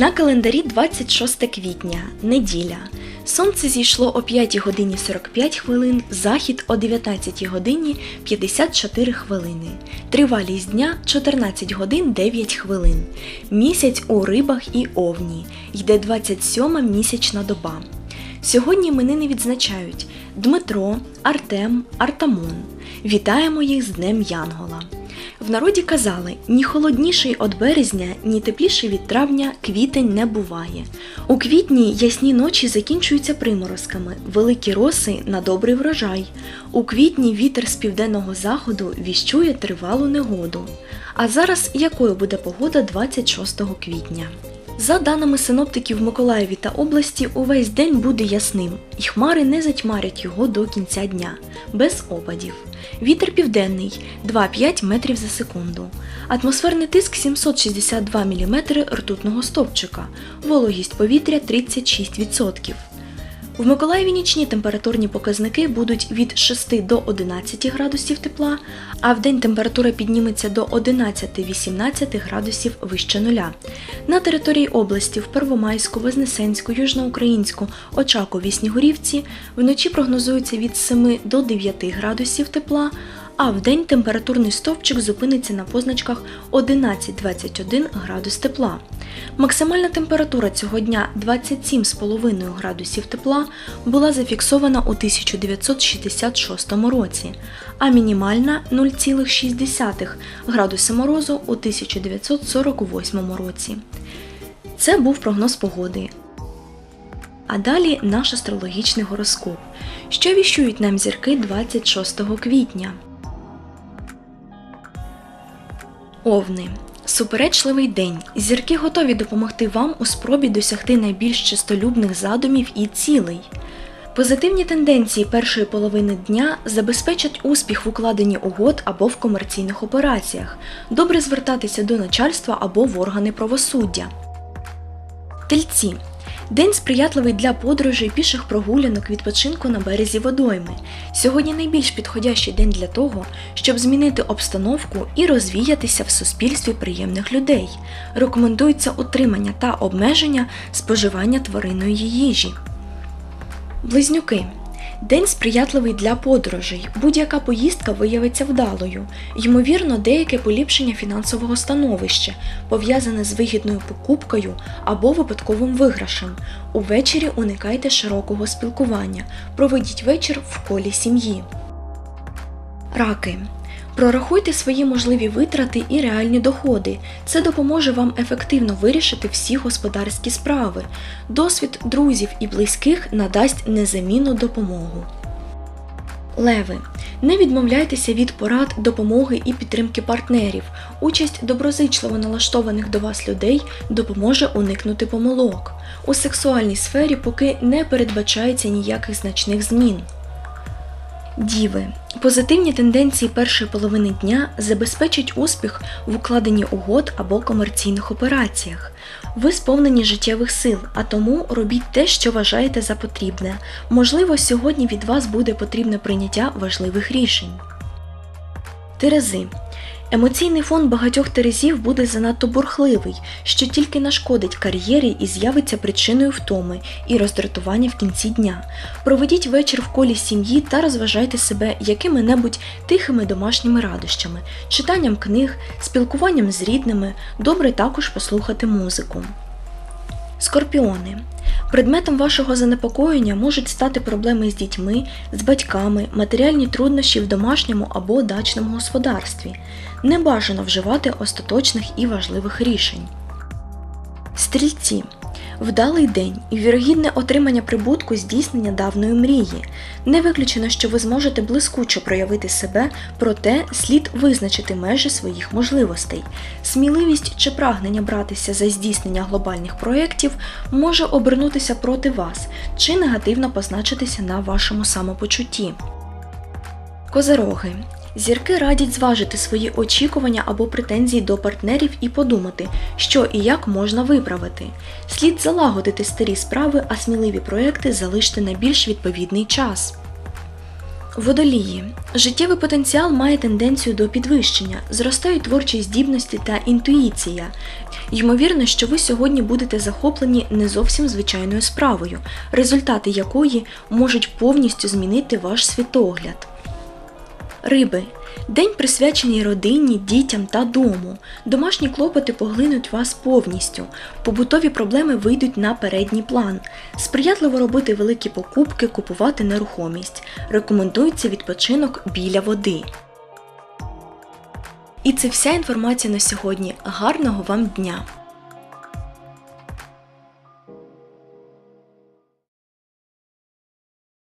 На календарі 26 квітня, неділя. Сонце зійшло о 5 годині 45 хвилин, захід о 19 годині 54 хвилини. Тривалість дня 14 годин 9 хвилин. Місяць у рибах і овні. Йде 27 місячна доба. Сьогодні іменини відзначають Дмитро, Артем, Артамон. Вітаємо їх з Днем Янгола. В народі казали: ні холодніший від березня, ні тепліший від травня квітень не буває. У квітні ясні ночі закінчуються приморозками, великі роси на добрий врожай. У квітні вітер з південного заходу віщує тривалу негоду. А зараз якою буде погода 26 квітня? За даними синоптиків в Миколаєві та області, увесь день буде ясним, і хмари не затьмарять його до кінця дня, без опадів. Вітер південний 2-5 метрів за секунду. Атмосферний тиск 762 мм ртутного стовпчика, вологість повітря 36%. В Миколаєві нічні температурні показники будуть від 6 до 11 градусів тепла, а в день температура підніметься до 11-18 градусів вище нуля. На території області в Первомайську, Вознесенську, Южноукраїнську, Очакові, Снігурівці вночі прогнозується від 7 до 9 градусів тепла, а в день температурний стовпчик зупиниться на позначках 11-21 градус тепла. Максимальна температура цього дня 27,5 градусів тепла була зафіксована у 1966 році, а мінімальна 0,6 градуси морозу у 1948 році. Це був прогноз погоди. А далі наш астрологічний гороскоп. Що віщують нам зірки 26 квітня? Овни. Суперечливий день. Зірки готові допомогти вам у спробі досягти найбільш чистолюбних задумів і цілей. Позитивні тенденції першої половини дня забезпечать успіх в укладенні угод або в комерційних операціях, добре звертатися до начальства або в органи правосуддя. Тельці. День сприятливий для подорожей, піших прогулянок, відпочинку на березі водойми. Сьогодні найбільш підходящий день для того, щоб змінити обстановку і розвіятися в суспільстві приємних людей. Рекомендується утримання та обмеження споживання тваринної їжі. Близнюки. День сприятливий для подорожей. Будь-яка поїздка виявиться вдалою. Ймовірно, деяке поліпшення фінансового становища, пов'язане з вигідною покупкою або випадковим виграшем. Увечері уникайте широкого спілкування. Проведіть вечір в колі сім'ї. Раки. Прорахуйте свої можливі витрати і реальні доходи. Це допоможе вам ефективно вирішити всі господарські справи. Досвід друзів і близьких надасть незамінну допомогу. Леви. Не відмовляйтеся від порад, допомоги і підтримки партнерів. Участь доброзичливо налаштованих до вас людей допоможе уникнути помилок. У сексуальній сфері поки не передбачається ніяких значних змін. Діви. Позитивні тенденції першої половини дня забезпечать успіх в укладенні угод або комерційних операціях. Ви сповнені життєвих сил, а тому робіть те, що вважаєте за потрібне. Можливо, сьогодні від вас буде потрібне прийняття важливих рішень. Терези. Емоційний фон багатьох терезів буде занадто бурхливий, що тільки нашкодить кар'єрі і з'явиться причиною втоми і роздратування в кінці дня. Проведіть вечір в колі сім'ї та розважайте себе якими-небудь тихими домашніми радощами, читанням книг, спілкуванням з рідними, добре також послухати музику. Скорпіони. Предметом вашого занепокоєння можуть стати проблеми з дітьми, з батьками, матеріальні труднощі в домашньому або дачному господарстві. Не бажано вживати остаточних і важливих рішень. Стрільці. Вдалий день і вірогідне отримання прибутку здійснення давної мрії. Не виключено, що ви зможете блискуче проявити себе, проте слід визначити межі своїх можливостей. Сміливість чи прагнення братися за здійснення глобальних проєктів може обернутися проти вас чи негативно позначитися на вашому самопочутті. Козероги. Зірки радять зважити свої очікування або претензії до партнерів і подумати, що і як можна виправити. Слід залагодити старі справи, а сміливі проекти залишити на більш відповідний час. Водолії. Життєвий потенціал має тенденцію до підвищення, зростають творчі здібності та інтуїція. Ймовірно, що ви сьогодні будете захоплені не зовсім звичайною справою, результати якої можуть повністю змінити ваш світогляд. Риби. День присвячений родині, дітям та дому. Домашні клопоти поглинуть вас повністю. Побутові проблеми вийдуть на передній план. Сприятливо робити великі покупки, купувати нерухомість. Рекомендується відпочинок біля води. І це вся інформація на сьогодні. Гарного вам дня!